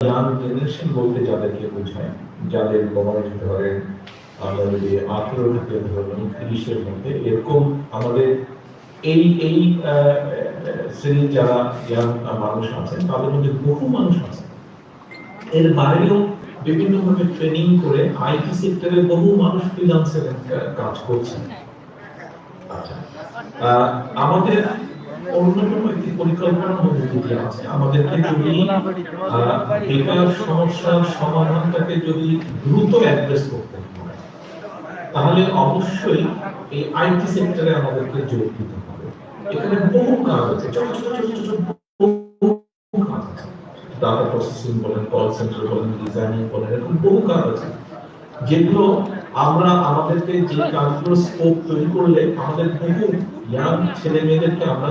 Generation বলতে যাদেরকে বোঝায়, যাদের বয়স আমরা যদি আঠেরো থেকে তিরিশের মধ্যে, এরকম আমাদের এই এই শ্রেণির যারা ইয়াং মানুষ আছেন, তাদের মধ্যে বহু মানুষ আছে। এর বাইরেও বিভিন্ন ভাবে ট্রেনিং করে আইটি সেক্টরে বহু মানুষ ফ্রিল্যান্সের কাজ করছেন। আচ্ছা আমাদের অন্যতম একটি মধ্যে আছে আমাদেরকে যদি বেকার সমস্যার সমাধানটাকে যদি দ্রুত অ্যাড্রেস করতে তাহলে অবশ্যই এই আইটি সেক্টরে আমাদেরকে যোগ দিতে হবে। এখানে বহু কাজ আছে, ছোট ছোট ছোট ছোট বহু কাজ আছে। ডাটা প্রসেসিং বলেন কল সেন্টার বলেন ডিজাইনিং বলেন, এরকম বহু কাজ আছে। যেগুলো আমরা আমাদেরকে যে কাজগুলো স্কোপ তৈরি করলে আমাদের বহু ইয়াং ছেলে মেয়েদেরকে আমরা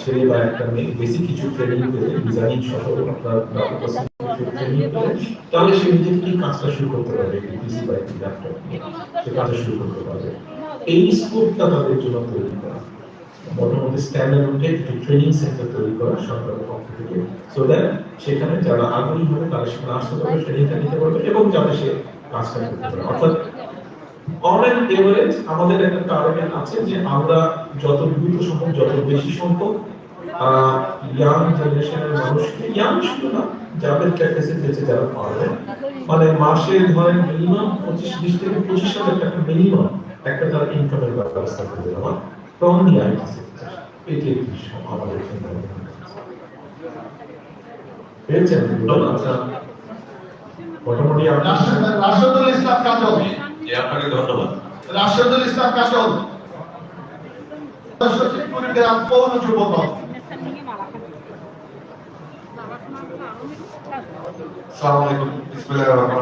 ছেলে বা একটা মেয়ে বেসিক কিছু ট্রেনিং পেলে ডিজাইনিং সহ আপনার তাহলে সে নিজে থেকেই কাজটা শুরু করতে পারবে? পিসি বা একটি ল্যাপটপ সে কাজটা শুরু করতে পারবে। এই স্কোপটা তাদের জন্য তৈরি করা। মোটামুটি কিছু ট্রেনিং সেন্টার তৈরি করা সরকারের পক্ষ থেকে। সো দ্যাট সেখানে যারা আগ্রহী হবে তারা সেখানে আসতে পারবে ট্রেনিংটা নিতে পারবে এবং যাতে সে কাজটা করতে পারে। অর্থাৎ অন এন এভারেজ আমাদের একটা টার্গেট আছে যে আমরা যত দ্রুত সম্ভব, যত বেশি সম্ভব ইয়াং জেনারেশনের মানুষকে ইয়াং শুধু না, যাদের ক্যাপাসিটি আছে যারা পারবে। মানে মাসে ধরেন মিনিমাম পঁচিশ, বিশ থেকে পঁচিশ হাজার টাকা মিনিমাম একটা তার ইনকামের ব্যবস্থা করে দেওয়া ফ্রম দি আইটি সেক্টর এটি একটি আমাদের চিন্তা পেয়েছেন। আচ্ছা মোটামুটি রাশেদুল ইসলাম কাজল। আপনাকে ধন্যবাদ। রাশেদুল ইসলাম পৌর যুব দল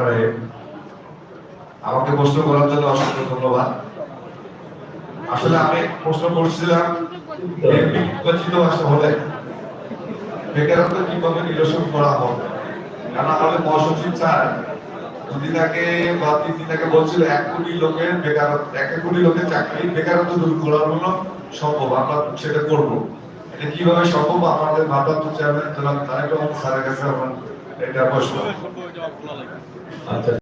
রহিম। আমাকে প্রশ্ন করার জন্য অসংখ্য ধন্যবাদ। আসলে আমি প্রশ্ন করছিলাম বিএনপি নির্বাচিত আসতে হলে বেকারত্ব কীভাবে নিরসন করা হবে? কারণ আমাদের মহাসচিব স্যার আগে বা আগে বলছিল এক কোটি লোকের বেকারত্ব, এক কোটি লোকের চাকরি, বেকারত্ব দূর করার সম্ভব, আমরা সেটা করব। এটা কীভাবে সম্ভব আমাদের ভারপ্রাপ্ত চেয়ারম্যান জনাব তারেক রহমান স্যারের কাছে আমার এটা প্রশ্ন। আচ্ছা।